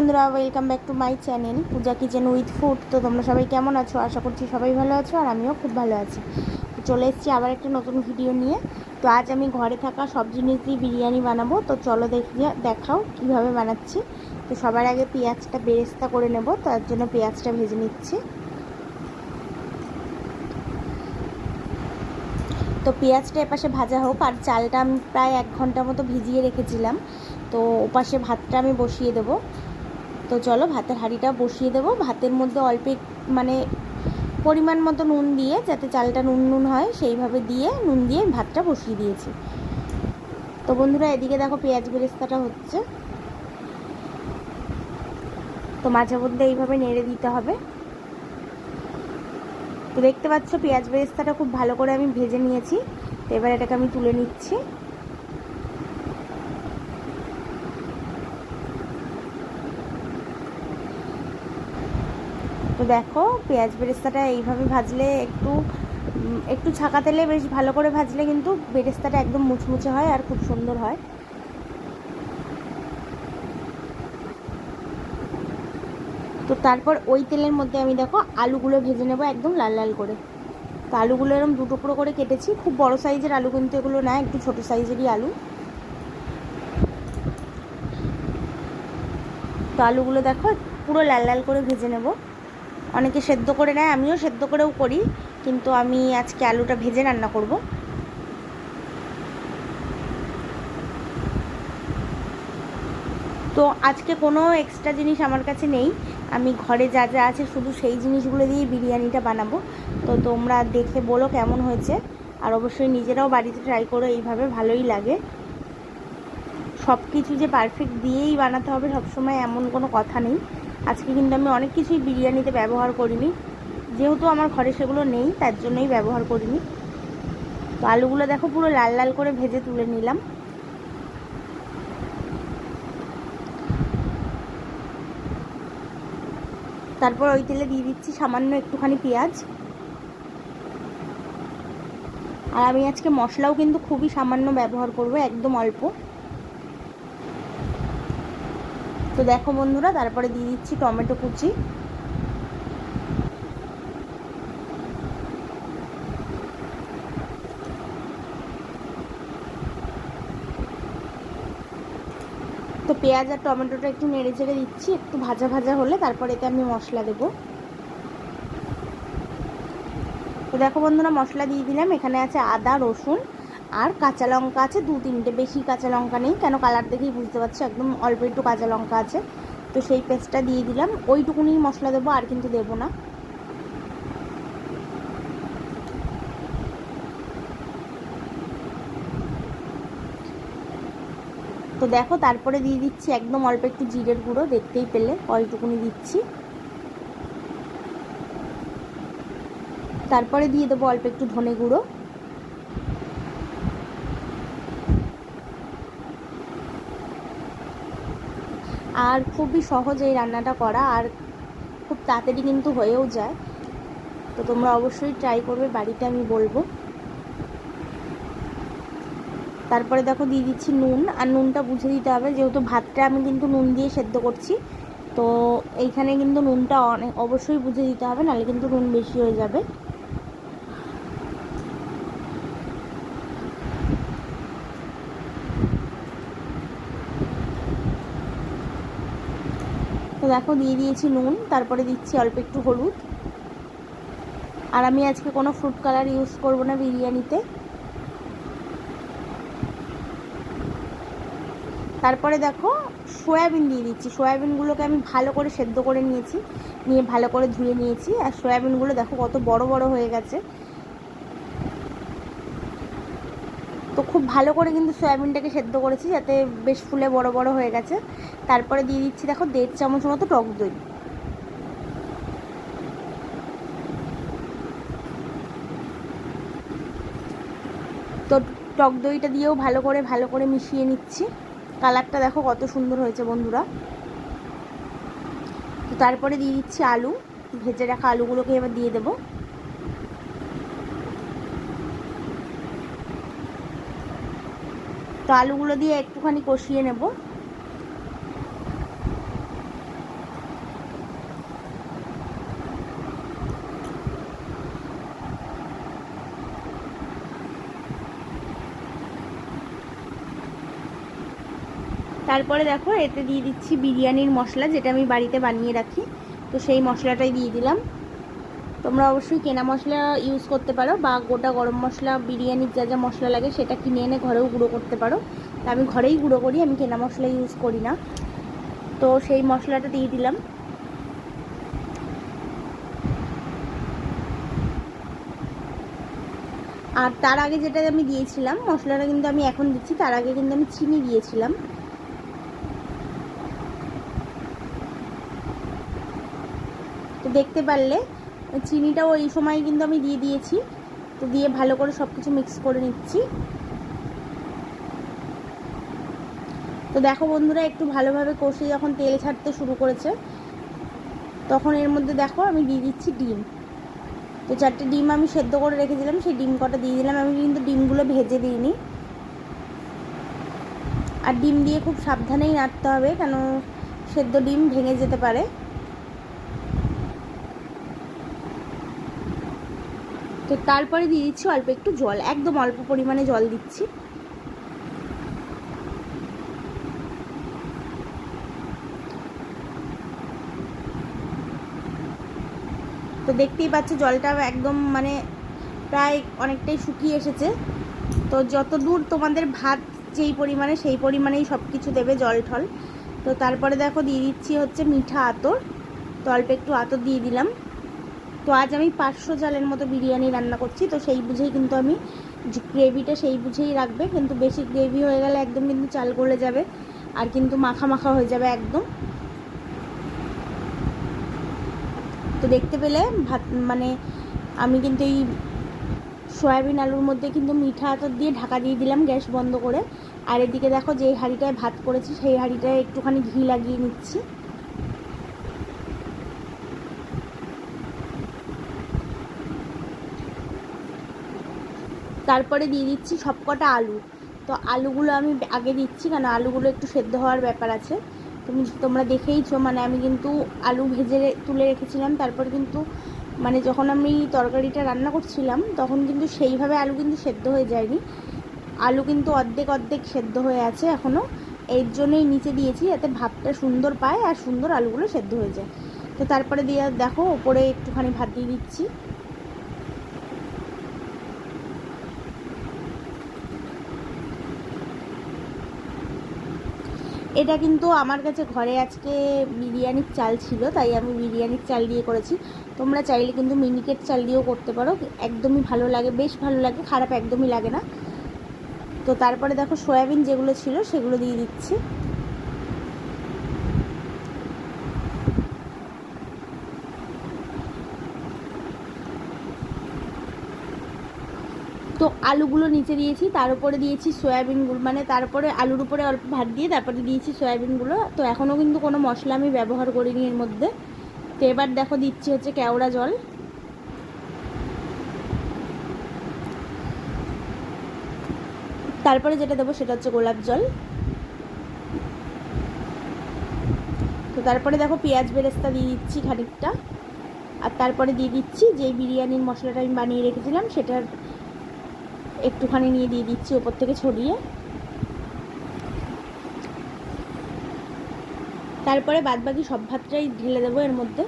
বন্ধুরা welcome back to my channel Puja kitchen with food তো তোমরা সবাই কেমন আছো? আশা করছি সবাই ভালো আছো, আর আমিও খুব ভালো আছি। চলে এসেছি আবার একটা নতুন ভিডিও নিয়ে। তো আজ আমি ঘরে থাকা সব জিনিস দিয়ে বিরিয়ানি বানাবো। তো চলো দেখিয়ে দেখাও কীভাবে বানাচ্ছি। তো সবার আগে পেঁয়াজটা বেরেস্তা করে নেব, তার জন্য পেঁয়াজটা ভেজে নিচ্ছি। তো পেঁয়াজটা এপাশে ভাজা হোক, আর চালটা আমি প্রায় এক ঘণ্টা মতো ভিজিয়ে রেখেছিলাম। তো ওপাশে ভাতটা আমি বসিয়ে দেবো। তো চলো ভাতের হাঁড়িটা বসিয়ে দেবো। ভাতের মধ্যে অল্প মানে পরিমাণ মতো নুন দিয়ে, যাতে চালটা নুন নুন হয়, সেইভাবে দিয়ে নুন দিয়ে ভাতটা বসিয়ে দিয়েছি। তো বন্ধুরা, এদিকে দেখো পেঁয়াজ বেরেস্তাটা হচ্ছে। তো মাঝে মধ্যে এইভাবে নেড়ে দিতে হবে। তো দেখতে পাচ্ছ পেঁয়াজ বেরেস্তাটা খুব ভালো করে আমি ভেজে নিয়েছি। তো এবার এটাকে আমি তুলে নিচ্ছি। তো দেখো, পেঁয়াজ বেরেস্তাটা এইভাবে ভাজলে একটু একটু ছাকা তেলে বেশ ভালো করে ভাজলে কিন্তু বেরেস্তাটা একদম মুচমুচে হয় আর খুব সুন্দর হয়। তো তারপর ওই তেলের মধ্যে আমি দেখো আলুগুলো ভেজে নেব একদম লাল লাল করে। তো আলুগুলো এরকম দু টুকরো করে কেটেছি, খুব বড় সাইজের আলু কিন্তু এগুলো না, একটু ছোট সাইজেরই আলু। তো আলুগুলো দেখো পুরো লাল লাল করে ভেজে নেব। অনেকে সেদ্ধ করে নেয়, আমিও সেদ্ধ করেও করি, কিন্তু আমি আজকে আলুটা ভেজে রান্না করব। তো আজকে কোনো এক্সট্রা জিনিস আমার কাছে নেই, আমি ঘরে যা যা আছে শুধু সেই জিনিসগুলো দিয়ে বিরিয়ানিটা বানাবো। তো তোমরা দেখে বলো কেমন হয়েছে, আর অবশ্যই নিজেরাও বাড়িতে ট্রাই করো, এইভাবে ভালোই লাগে। সব কিছু যে পারফেক্ট দিয়েই বানাতে হবে সবসময় এমন কোনো কথা নেই। আজকে কিন্তু আমি অনেক কিছুই বিরিয়ানিতে ব্যবহার করিনি। যেহেতু আমার ঘরে সেগুলো নেই, তার জন্যই ব্যবহার করিনি। তো আলুগুলো দেখো পুরো লাল লাল করে ভেজে তুলে নিলাম। তারপর ওই তেলে দিয়ে দিচ্ছি সামান্য একটুখানি পেঁয়াজ। আর আমি আজকে মশলাও কিন্তু খুবই সামান্য ব্যবহার করব, একদম অল্প। তো দেখো বন্ধুরা, তারপরে দিয়ে দিচ্ছি টমেটো কুচি। তো পেঁয়াজ আর টমেটোটা একটু নেড়ে চেড়ে দিচ্ছি, একটু ভাজা ভাজা হলে তারপরে এতে আমি মশলা দেবো। তো দেখো বন্ধুরা, মশলা দিয়ে দিলাম, এখানে আছে আদা, রসুন আর কাঁচা লঙ্কা আছে, দু তিনটে। বেশি কাঁচা লঙ্কা নেই, কেন কালার দেখেই বুঝতে পারছ, একদম অল্প একটু কাঁচা লঙ্কা আছে। তো সেই পেস্টটা দিয়ে দিলাম। ওইটুকুনি মশলা দেবো, আর কিন্তু দেবো না। তো দেখো, তারপরে দিয়ে দিচ্ছি একদম অল্প একটু জিরের গুঁড়ো, দেখতেই পেলে কয়টুকুনি দিচ্ছি। তারপরে দিয়ে দেবো অল্প একটু ধনে গুঁড়ো। আর খুবই সহজ এই রান্নাটা করা, আর খুব তাড়াতাড়ি কিন্তু হয়েও যায়। তো তোমরা অবশ্যই ট্রাই করবে, বাড়িতে আমি বলব। তারপরে দেখো দিয়ে দিচ্ছি নুন, আর নুনটা বুঝে দিতে হবে, যেহেতু ভাতটা আমি কিন্তু নুন দিয়ে সেদ্ধ করছি, তো এইখানে কিন্তু নুনটা অনেক অবশ্যই বুঝে দিতে হবে, নাহলে কিন্তু নুন বেশি হয়ে যাবে। দেখো, দিয়ে দিয়েছি নুন, তারপরে দিচ্ছি অল্প একটু হলুদ। আর আমি আজকে কোনো ফ্রুট কালার ইউজ করব না বিরিয়ানিতে। তারপরে দেখো, সয়াবিন দিয়ে দিচ্ছি। সয়াবিনগুলোকে আমি ভালো করে সেদ্ধ করে নিয়েছি, নিয়ে ভালো করে ধুয়ে নিয়েছি। আর সয়াবিনগুলো দেখো কত বড় বড় হয়ে গেছে। তো খুব ভালো করে কিন্তু সয়াবিনটাকে সেদ্ধ করেছি, যাতে বেশ ফুলে বড় বড় হয়ে গেছে। তারপরে দিয়ে দিচ্ছি, দেখো, দেড় চামচ মতো টক দই। তো টক দইটা দিয়েও ভালো করে ভালো করে মিশিয়ে নিচ্ছি। কালারটা দেখো, কত সুন্দর হয়েছে বন্ধুরা। তো তারপরে দিয়ে দিচ্ছি আলু। ভেজে রাখা আলুগুলোকে এবার দিয়ে দেবো। তো আলুগুলো দিয়ে একটুখানি কষিয়ে নেব। তারপরে দেখো, এতে দিয়ে দিচ্ছি বিরিয়ানির মশলা, যেটা আমি বাড়িতে বানিয়ে রাখি। তো সেই মশলাটাই দিয়ে দিলাম। তোমরা অবশ্যই কেনা মশলা ইউজ করতে পারো বা গোটা গরম মশলা, বিরিয়ানির যা যা মশলা লাগে সেটা কিনে এনে ঘরেও গুঁড়ো করতে পারো। তা আমি ঘরেই গুঁড়ো করি, আমি কেনা মশলা ইউজ করি না। তো সেই মশলাটা দিয়ে দিলাম। আর তার আগে যেটা আমি দিয়েছিলাম, মশলাটা কিন্তু আমি এখন দিচ্ছি, তার আগে কিন্তু আমি চিনি দিয়েছিলাম। তো দেখতে পারলে চিনিটাও ওই সময় কিন্তু আমি দিয়ে দিয়েছি। তো দিয়ে ভালো করে সব কিছু মিক্স করে নিচ্ছি। তো দেখো বন্ধুরা, একটু ভালোভাবে কষে যখন তেল ছাড়তে শুরু করেছে, তখন এর মধ্যে দেখো আমি দিয়ে দিচ্ছি ডিম। তো চারটে ডিম আমি সেদ্ধ করে রেখেছিলাম, সেই ডিম কটা দিয়ে দিলাম। আমি কিন্তু ডিমগুলো ভেজে দিইনি। আর ডিম দিয়ে খুব সাবধানেই নাড়তে হবে, কেন সেদ্ধ ডিম ভেঙে যেতে পারে। তো তারপরে দিয়ে দিচ্ছি অল্প একটু জল, একদম অল্প পরিমাণে জল দিচ্ছি। তো দেখতেই পাচ্ছ জলটা একদম মানে প্রায় অনেকটাই শুকিয়ে এসেছে। তো যত দূর তোমাদের ভাত যেই পরিমাণে, সেই পরিমাণেই সব কিছু দেবে জল ঠল তো তারপরে দেখো দিয়ে দিচ্ছি হচ্ছে মিঠা আতর। তো অল্প একটু আতর দিয়ে দিলাম। তো আজ আমি পাঁচশো চালের মতো বিরিয়ানি রান্না করছি, তো সেই বুঝেই কিন্তু আমি গ্রেভিটা সেই বুঝেই রাখবে, কিন্তু বেশি গ্রেভি হয়ে গেলে একদম কিন্তু চাল গলে যাবে আর কিন্তু মাখা মাখা হয়ে যাবে একদম। তো দেখতে পেলে ভাত মানে আমি কিন্তু এই সয়াবিন আলুর মধ্যে কিন্তু মিঠা আতর দিয়ে ঢাকা দিয়ে দিলাম গ্যাস বন্ধ করে। আর এদিকে দেখো যেই হাঁড়িটায় ভাত করেছি, সেই হাঁড়িটায় একটুখানি ঘি লাগিয়ে নিচ্ছি। তারপরে দিয়ে দিচ্ছি সবকটা আলু। তো আলুগুলো আমি আগে দিচ্ছি, কেন আলুগুলো একটু সেদ্ধ হওয়ার ব্যাপার আছে। তুমি তোমরা দেখেইছো মানে আমি কিন্তু আলু ভেজে তুলে রেখেছিলাম, তারপর কিন্তু মানে যখন আমি তরকারিটা রান্না করছিলাম, তখন কিন্তু সেইভাবে আলু কিন্তু সেদ্ধ হয়ে যায়নি। আলু কিন্তু অর্ধেক অর্ধেক সেদ্ধ হয়ে আছে এখনও এর জন্যই নিচে দিয়েছি যাতে ভাতটা সুন্দর পায় আর সুন্দর আলুগুলো সেদ্ধ হয়ে যায়। তো তারপরে দিয়ে দেখো, ওপরে একটুখানি ভাত দিয়ে দিচ্ছি। এটা কিন্তু আমার কাছে ঘরে আজকে বিরিয়ানির চাল ছিল, তাই আমি বিরিয়ানির চাল দিয়ে করেছি। তোমরা চাইলে কিন্তু মিনিকেট চাল দিয়েও করতে পারো, একদমই ভালো লাগে, বেশ ভালো লাগে, খারাপ একদমই লাগে না। তো তারপরে দেখো, সয়াবিন যেগুলো ছিল সেগুলো দিয়ে দিচ্ছি তো আলুগুলো নিচে দিয়েছি, তার উপরে দিয়েছি সয়াবিনগুলো মানে তারপরে আলুর উপরে অল্প ভাত দিয়ে তারপরে দিয়েছি সয়াবিনগুলো। তো এখনও কিন্তু কোনো মশলা আমি ব্যবহার করিনি এর মধ্যে। তো এবার দেখো দিচ্ছি হচ্ছে কেওড়া জল। তারপরে যেটা দেবো সেটা হচ্ছে গোলাপ জল। তো তারপরে দেখো পেঁয়াজ বেরেস্তা দিয়ে দিচ্ছি খানিকটা। আর তারপরে দিয়ে দিচ্ছি যে বিরিয়ানির মশলাটা আমি বানিয়ে রেখেছিলাম, সেটার একটুখানি নিয়ে দিয়ে দিচ্ছি ওপর থেকে ছড়িয়ে। তারপরে বাদবাকি সব ভাতটাই ঢেলে দেবো এর মধ্যে।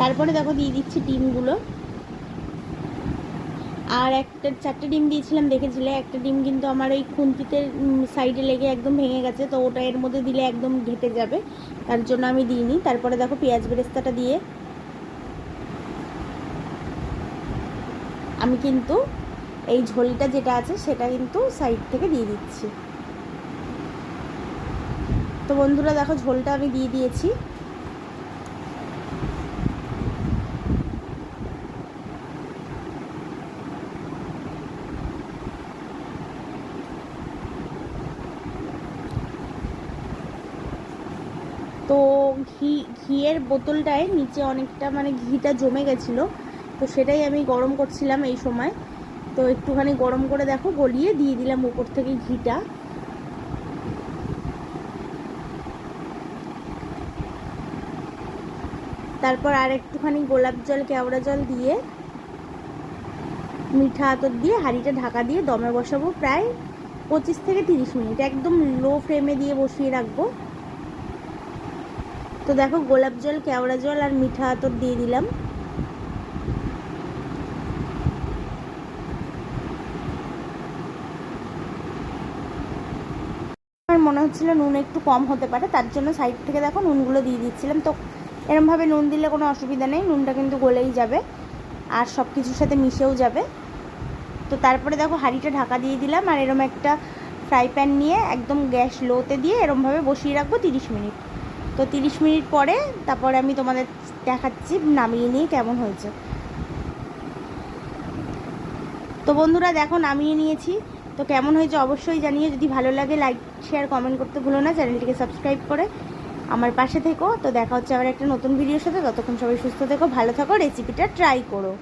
তারপরে দেখো দিয়ে দিচ্ছি ডিমগুলো। আর একটা, চারটে ডিম দিয়েছিলাম, দেখেছিলে? একটা ডিম কিন্তু আমার ওই খুন্তিতে সাইডে লেগে একদম ভেঙে গেছে, তো ওটা এর মধ্যে দিলে একদম ঘেটে যাবে। তার জন্য আমি দিইনি। তারপরে দেখো পেঁয়াজ বেরেস্তাটা দিয়ে আমি কিন্তু এই ঝোলটা যেটা আছে, সেটা কিন্তু সাইড থেকে দিয়ে দিচ্ছি। তো বন্ধুরা, দেখো ঝোলটা আমি দিয়ে দিয়েছি। তো ঘি, ঘিয়ের বোতলটায় নিচে অনেকটা মানে ঘিটা জমে গেছিল। তো সেটাই আমি গরম করছিলাম এই সময়। তো একটুখানি গরম করে দেখো, গলিয়ে দিয়ে দিলাম উপর থেকে ঘিটা। তারপর আর একটুখানি গোলাপ জল, কেওড়া জল দিয়ে, মিঠা আতর দিয়ে, হাঁড়িটা ঢাকা দিয়ে দমে বসাবো প্রায় পঁচিশ থেকে তিরিশ মিনিট। একদম লো ফ্লেমে দিয়ে বসিয়ে রাখব। তো দেখো গোলাপ জল, কেওড়া জল আর মিঠা আতর দিয়ে দিলাম। আমার মনে হচ্ছিল নুন একটু কম হতে পারে, তার জন্য সাইড থেকে দেখো নুনগুলো দিয়ে দিচ্ছিলাম। তো এরমভাবে নুন দিলে কোনো অসুবিধা নেই, নুনটা কিন্তু গলেই যাবে আর সব কিছুর সাথে মিশেও যাবে। তো তারপরে দেখো হাঁড়িটা ঢাকা দিয়ে দিলাম আর এরম একটা ফ্রাই প্যান নিয়ে একদম গ্যাস লোতে দিয়ে এরমভাবে বসিয়ে রাখব তিরিশ মিনিট। তো তিরিশ মিনিট পরে তারপরে আমি তোমাদের দেখাচ্ছি, নামিয়ে নিয়ে কেমন হয়েছে। তো বন্ধুরা দেখো, নামিয়ে নিয়েছি। তো কেমন হয়েছে অবশ্যই জানিয়ে যদি ভালো লাগে লাইক শেয়ার কমেন্ট করতে ভুলো না। চ্যানেলটিকে সাবস্ক্রাইব করে আমার পাশে থেকো। তো দেখা হচ্ছে আবার একটা নতুন ভিডিওর সাথে। ততক্ষণ সবাই সুস্থ থেকো, ভালো থাকো রেসিপিটা ট্রাই করো।